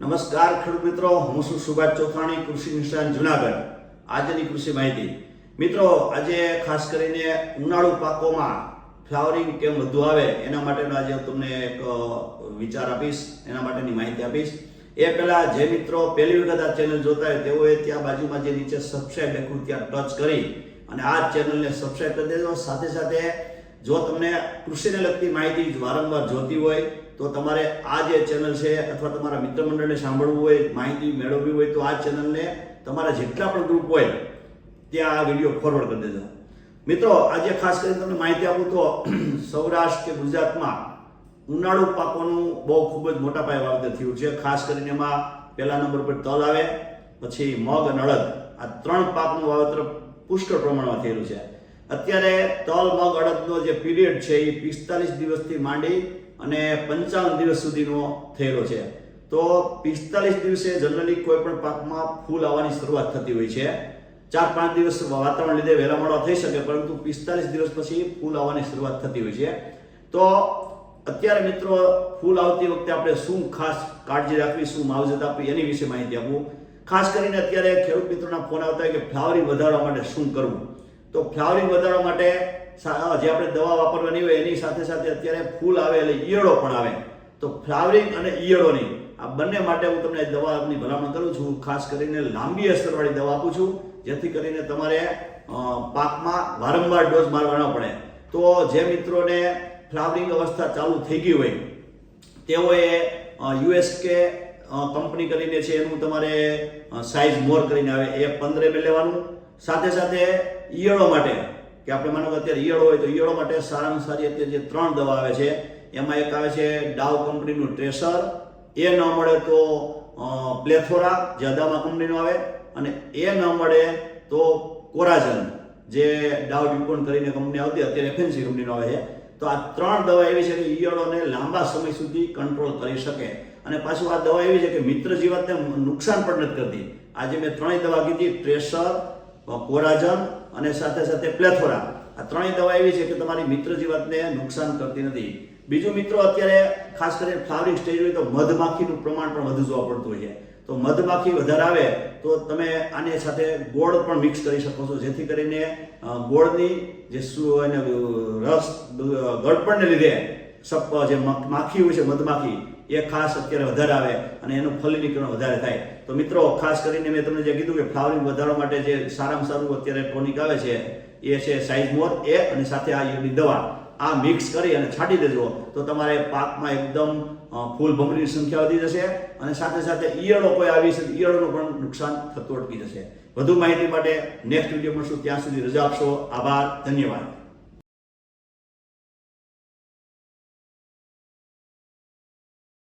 નમસ્કાર ખેડૂત મિત્રો, હું છું સુભાષ ચોખાણી કૃષિ નિષ્ણાત જુનાગઢ. આજની કૃષિ માહિતી. મિત્રો, આજે ખાસ કરીને ઉનાળુ પાકોમાં ફ્લાવરિંગ કેમ વધુ આવે, એના માટેનો આજે તમને એક વિચાર આપીશ, એના માટેની માહિતી આપીશ. એ પહેલાં જે મિત્રો પહેલી વખત આ ચેનલ જોતા હોય તેઓએ ત્યાં બાજુમાં જે નીચે સબસ્ક્રાઈબ લખ્યું ત્યાં ટચ કરી અને આ ચેનલને સબસ્ક્રાઈબ કરી દેજો. સાથે સાથે જો તમને કૃષિને લગતી માહિતી વારંવાર જોતી હોય, તો તમારે આ જે ચેનલ છે અથવા તમારા મિત્ર મંડળને સાંભળવું હોય, માહિતી મેળવવી હોય, તો આ ચેનલને તમારા જેટલા પણ ગ્રુપ હોય, ત્યાં આ વીડિયો ફોરવર્ડ કરી દેજો. મિત્રો, આજે ખાસ કરીને તમને માહિતી આપું તો સૌરાષ્ટ્ર કે ગુજરાતમાં ઉનાળુ પાકોનું બહુ ખૂબ જ મોટા પાયે વાવેતર થયું છે. ખાસ કરીને એમાં પહેલા નંબર પર તલ આવે, પછી મગ અડદ. આ ત્રણ પાકનું વાવેતર પુષ્કળ પ્રમાણમાં થયેલું છે. અત્યારે તલ, મગ, અડદનો જે પીરિયડ છે એ પિસ્તાલીસ દિવસથી માંડી અને પંચાવન દિવસ સુધીનો થયેલો છે. તો પિસ્તાલીસ દિવસે જનરલી કોઈ પણ પાકમાં ફૂલ આવવાની શરૂઆત થતી હોય છે. ચાર, પાંચ દિવસ વાતાવરણ લીધે વહેલા થઈ શકે, પરંતુ પિસ્તાલીસ દિવસ પછી ફૂલ આવવાની શરૂઆત થતી હોય છે. તો અત્યારે મિત્રો, ફૂલ આવતી વખતે આપણે શું ખાસ કાળજી રાખવી, શું માવજત આપવી, એની વિશે માહિતી આપવું ખાસ કરીને અત્યારે ખેડૂત મિત્રોના ફોન આવતા હોય કે ફ્લાવરિંગ વધારવા માટે શું કરવું? તો ફ્લાવરિંગ વધારવા માટે જે આપણે દવા વાપરવાની હોય એની સાથે સાથે અત્યારે ફૂલ આવે એટલે ઈયળો પણ આવે. તો ફ્લાવરિંગ અને ઈયળોની આ બંને માટે હું તમને દવાની ભલામણ કરું છું. ખાસ કરીને લાંબી અસરવાળી દવા આપું છું, જેથી કરીને તમારે પાકમાં વારંવાર ડોઝ મારવા ન પડે. તો જે મિત્રોને ફ્લાવરિંગ અવસ્થા ચાલુ થઈ ગઈ હોય, તેઓએ યુએસ કે કંપની કરીને છે એનું તમારે સાઇઝ મોર કરીને આવે. એ પંદર એમએલ લેવાનું સાથે સાથે ઈયળો માટે, કે આપણે માનો કે અત્યારે ઈયળો હોય તો ઈયળો માટે સારામાં સારી અત્યારે જે ત્રણ દવા આવે છે, એમાં એક આવે છે ડાવ કંપનીનું ટ્રેસર, એ ન મળે તો પ્લેથોરા, જે અદામા કંપનીનું આવે, અને એ ન મળે તો કોરાજન, જે ડાવ ડ્યુપોન કરીને કંપની આવતી અત્યારે એફએનસી કંપનીનો આવે છે. તો આ ત્રણ દવા એવી છે કે ઈયળોને લાંબા સમય સુધી કંટ્રોલ કરી શકે. અને પાછું આ દવા એવી છે કે મિત્ર જીવાતને નુકસાન પણ નથી કરતી. આજે મેં ત્રણેય દવા કીધી, ટ્રેસર કોરાજન અને સાથે સાથે પ્લેથોરા. આ ત્રણેય દવા એવી છે કે તમારી મિત્ર જીવાતને નુકસાન કરતી નથી. બીજું મિત્રો અત્યારે ખાસ કરીને ફ્લાવરિંગ સ્ટેજ હોય તો મધમાખીનું પ્રમાણ પણ વધુ જોવા પડતું હોય છે. તો મધમાખી વધારે આવે તો તમે આની સાથે ગોળ પણ મિક્સ કરી શકો છો, જેથી કરીને ગોળની જે રસ ગળપણને લીધે સપ જે માખી હોય છે, મધમાખી, એ ખાસ અત્યારે વધારે આવે અને એનું ફલીનીકરણ વધારે થાય. તો મિત્રો, ખાસ કરીને મેં તમને જે કીધું કે ફ્લાવરિંગ વધારવા માટે જે સારામાં સારું અત્યારે ટોનિક આવે છે, એ છે સાઇઝ મોર, એ અને સાથે આ યુની દવા. આ મિક્સ કરી અને છાંટી દેજો, તો તમારે પાકમાં એકદમ ફૂલ ભમરીની સંખ્યા વધી જશે અને સાથે સાથે ઈયળો કોઈ આવી છે ઈયળોનું પણ નુકસાન થતું અટકી જશે. વધુ માહિતી માટે નેક્સ્ટ વીડિયો મળશું. ત્યાં સુધી રજા આપશો. આભાર. ધન્યવાદ.